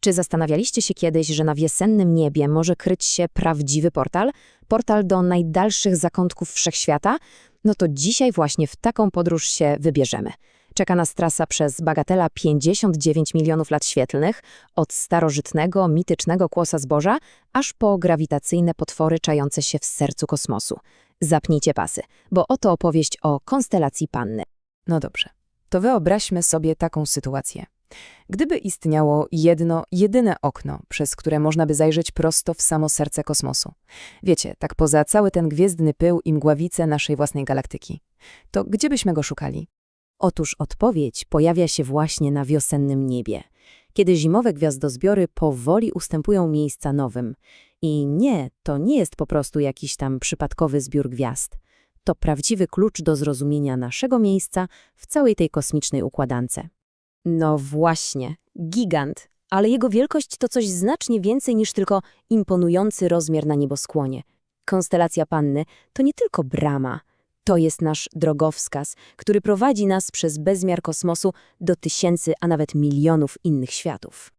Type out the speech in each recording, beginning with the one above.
Czy zastanawialiście się kiedyś, że na wiosennym niebie może kryć się prawdziwy portal? Portal do najdalszych zakątków wszechświata? No to dzisiaj właśnie w taką podróż się wybierzemy. Czeka nas trasa przez bagatela 59 milionów lat świetlnych, od starożytnego, mitycznego kłosa zboża, aż po grawitacyjne potwory czające się w sercu kosmosu. Zapnijcie pasy, bo oto opowieść o konstelacji Panny. No dobrze, to wyobraźmy sobie taką sytuację. Gdyby istniało jedno, jedyne okno, przez które można by zajrzeć prosto w samo serce kosmosu. Wiecie, tak poza cały ten gwiezdny pył i mgławice naszej własnej galaktyki. To gdzie byśmy go szukali? Otóż odpowiedź pojawia się właśnie na wiosennym niebie, kiedy zimowe gwiazdozbiory powoli ustępują miejsca nowym. I nie, to nie jest po prostu jakiś tam przypadkowy zbiór gwiazd. To prawdziwy klucz do zrozumienia naszego miejsca w całej tej kosmicznej układance. No właśnie, gigant, ale jego wielkość to coś znacznie więcej niż tylko imponujący rozmiar na nieboskłonie. Konstelacja Panny to nie tylko brama, to jest nasz drogowskaz, który prowadzi nas przez bezmiar kosmosu do tysięcy, a nawet milionów innych światów.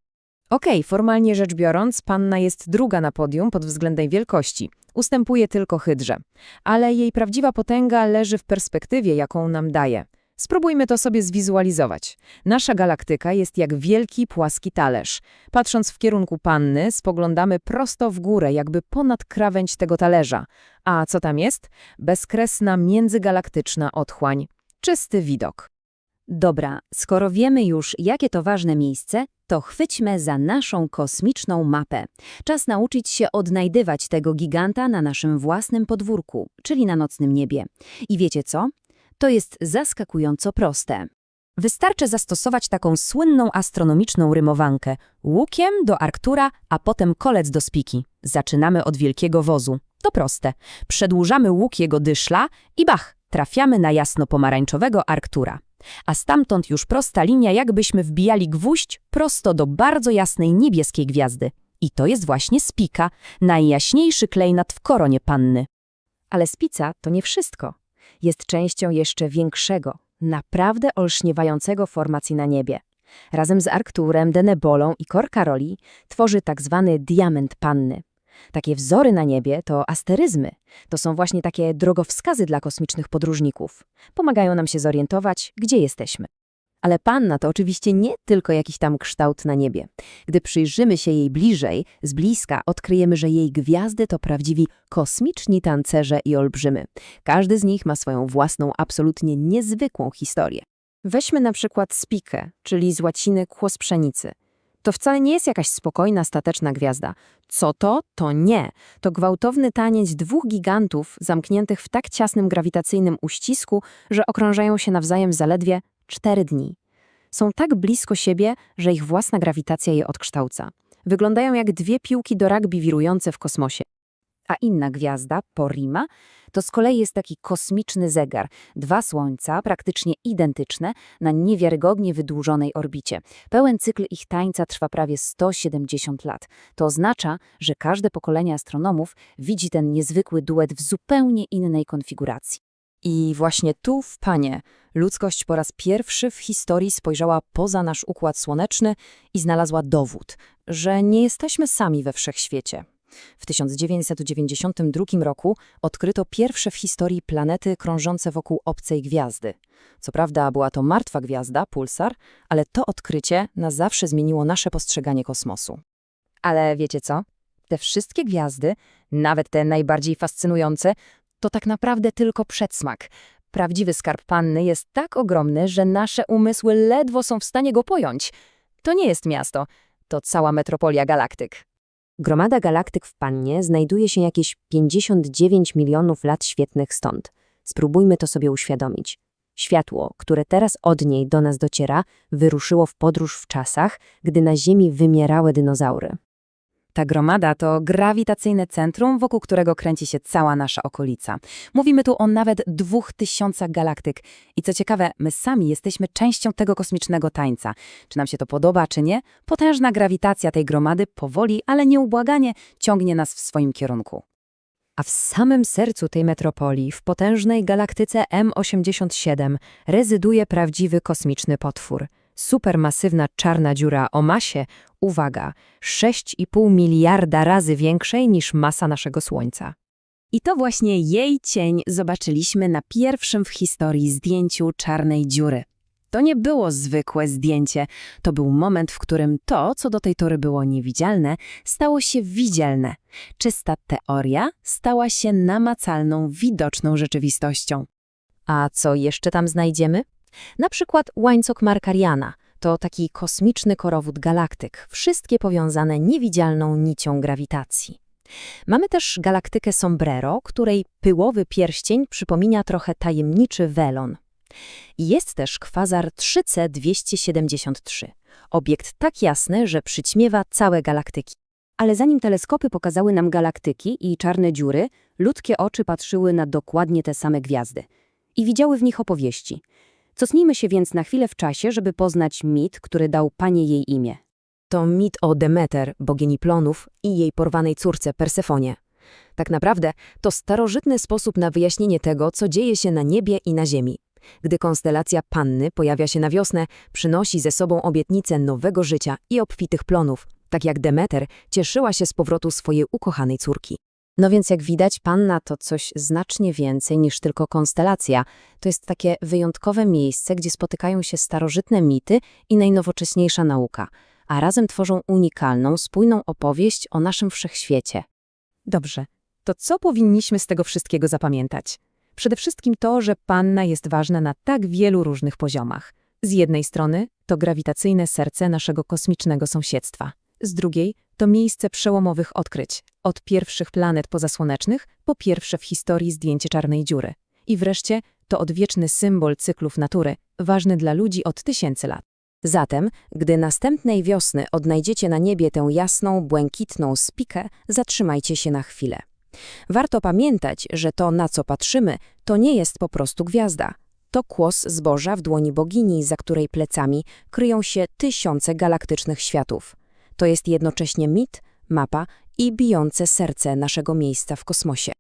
Okej, formalnie rzecz biorąc, panna jest druga na podium pod względem wielkości. Ustępuje tylko hydrze. Ale jej prawdziwa potęga leży w perspektywie, jaką nam daje. Spróbujmy to sobie zwizualizować. Nasza galaktyka jest jak wielki, płaski talerz. Patrząc w kierunku panny, spoglądamy prosto w górę, jakby ponad krawędź tego talerza. A co tam jest? Bezkresna międzygalaktyczna otchłań. Czysty widok. Dobra, skoro wiemy już, jakie to ważne miejsce, to chwyćmy za naszą kosmiczną mapę. Czas nauczyć się odnajdywać tego giganta na naszym własnym podwórku, czyli na nocnym niebie. I wiecie co? To jest zaskakująco proste. Wystarczy zastosować taką słynną astronomiczną rymowankę łukiem do Arktura, a potem kolec do spiki. Zaczynamy od wielkiego wozu. To proste. Przedłużamy łuk jego dyszla i bach, trafiamy na jasno-pomarańczowego Arktura. A stamtąd już prosta linia, jakbyśmy wbijali gwóźdź prosto do bardzo jasnej niebieskiej gwiazdy. I to jest właśnie spika, najjaśniejszy klejnat w koronie panny. Ale spica to nie wszystko. Jest częścią jeszcze większego, naprawdę olśniewającego formacji na niebie. Razem z Arkturem, Denebolą i Korkaroli tworzy tak zwany diament panny. Takie wzory na niebie to asteryzmy. To są właśnie takie drogowskazy dla kosmicznych podróżników. Pomagają nam się zorientować, gdzie jesteśmy. Ale panna to oczywiście nie tylko jakiś tam kształt na niebie. Gdy przyjrzymy się jej bliżej, z bliska, odkryjemy, że jej gwiazdy to prawdziwi kosmiczni tancerze i olbrzymy. Każdy z nich ma swoją własną, absolutnie niezwykłą historię. Weźmy na przykład spikę, czyli z łaciny kłos pszenicy. To wcale nie jest jakaś spokojna, stateczna gwiazda. Co to? To nie. To gwałtowny taniec dwóch gigantów zamkniętych w tak ciasnym grawitacyjnym uścisku, że okrążają się nawzajem zaledwie cztery dni. Są tak blisko siebie, że ich własna grawitacja je odkształca. Wyglądają jak dwie piłki do rugby wirujące w kosmosie. A inna gwiazda, Porima, to z kolei jest taki kosmiczny zegar. Dwa słońca, praktycznie identyczne, na niewiarygodnie wydłużonej orbicie. Pełen cykl ich tańca trwa prawie 170 lat. To oznacza, że każde pokolenie astronomów widzi ten niezwykły duet w zupełnie innej konfiguracji. I właśnie tu, w Panie, ludzkość po raz pierwszy w historii spojrzała poza nasz układ słoneczny i znalazła dowód, że nie jesteśmy sami we wszechświecie. W 1992 roku odkryto pierwsze w historii planety krążące wokół obcej gwiazdy. Co prawda była to martwa gwiazda, pulsar, ale to odkrycie na zawsze zmieniło nasze postrzeganie kosmosu. Ale wiecie co? Te wszystkie gwiazdy, nawet te najbardziej fascynujące, to tak naprawdę tylko przedsmak. Prawdziwy skarb panny jest tak ogromny, że nasze umysły ledwo są w stanie go pojąć. To nie jest miasto, to cała metropolia galaktyk. Gromada galaktyk w Pannie znajduje się jakieś 59 milionów lat świetnych stąd. Spróbujmy to sobie uświadomić. Światło, które teraz od niej do nas dociera, wyruszyło w podróż w czasach, gdy na Ziemi wymierały dinozaury. Ta gromada to grawitacyjne centrum, wokół którego kręci się cała nasza okolica. Mówimy tu o nawet dwóch tysiącach galaktyk. I co ciekawe, my sami jesteśmy częścią tego kosmicznego tańca. Czy nam się to podoba, czy nie, potężna grawitacja tej gromady powoli, ale nieubłaganie ciągnie nas w swoim kierunku. A w samym sercu tej metropolii, w potężnej galaktyce M87, rezyduje prawdziwy kosmiczny potwór – supermasywna czarna dziura o masie, uwaga, 6,5 miliarda razy większej niż masa naszego Słońca. I to właśnie jej cień zobaczyliśmy na pierwszym w historii zdjęciu czarnej dziury. To nie było zwykłe zdjęcie, to był moment, w którym to, co do tej tory było niewidzialne, stało się widzialne. Czysta teoria stała się namacalną, widoczną rzeczywistością. A co jeszcze tam znajdziemy? Na przykład łańcuch Markariana. To taki kosmiczny korowód galaktyk, wszystkie powiązane niewidzialną nicią grawitacji. Mamy też galaktykę Sombrero, której pyłowy pierścień przypomina trochę tajemniczy welon. Jest też kwazar 3C273. Obiekt tak jasny, że przyćmiewa całe galaktyki. Ale zanim teleskopy pokazały nam galaktyki i czarne dziury, ludzkie oczy patrzyły na dokładnie te same gwiazdy i widziały w nich opowieści. Cofnijmy się więc na chwilę w czasie, żeby poznać mit, który dał Panie jej imię. To mit o Demeter, bogini plonów i jej porwanej córce Persefonie. Tak naprawdę to starożytny sposób na wyjaśnienie tego, co dzieje się na niebie i na ziemi. Gdy konstelacja Panny pojawia się na wiosnę, przynosi ze sobą obietnicę nowego życia i obfitych plonów, tak jak Demeter cieszyła się z powrotu swojej ukochanej córki. No więc jak widać, Panna to coś znacznie więcej niż tylko konstelacja. To jest takie wyjątkowe miejsce, gdzie spotykają się starożytne mity i najnowocześniejsza nauka, a razem tworzą unikalną, spójną opowieść o naszym wszechświecie. Dobrze, to co powinniśmy z tego wszystkiego zapamiętać? Przede wszystkim to, że panna jest ważna na tak wielu różnych poziomach. Z jednej strony to grawitacyjne serce naszego kosmicznego sąsiedztwa. Z drugiej to miejsce przełomowych odkryć, od pierwszych planet pozasłonecznych po pierwsze w historii zdjęcie czarnej dziury. I wreszcie to odwieczny symbol cyklów natury, ważny dla ludzi od tysięcy lat. Zatem, gdy następnej wiosny odnajdziecie na niebie tę jasną, błękitną spikę, zatrzymajcie się na chwilę. Warto pamiętać, że to, na co patrzymy, to nie jest po prostu gwiazda. To kłos zboża w dłoni bogini, za której plecami kryją się tysiące galaktycznych światów. To jest jednocześnie mit, mapa i bijące serce naszego miejsca w kosmosie.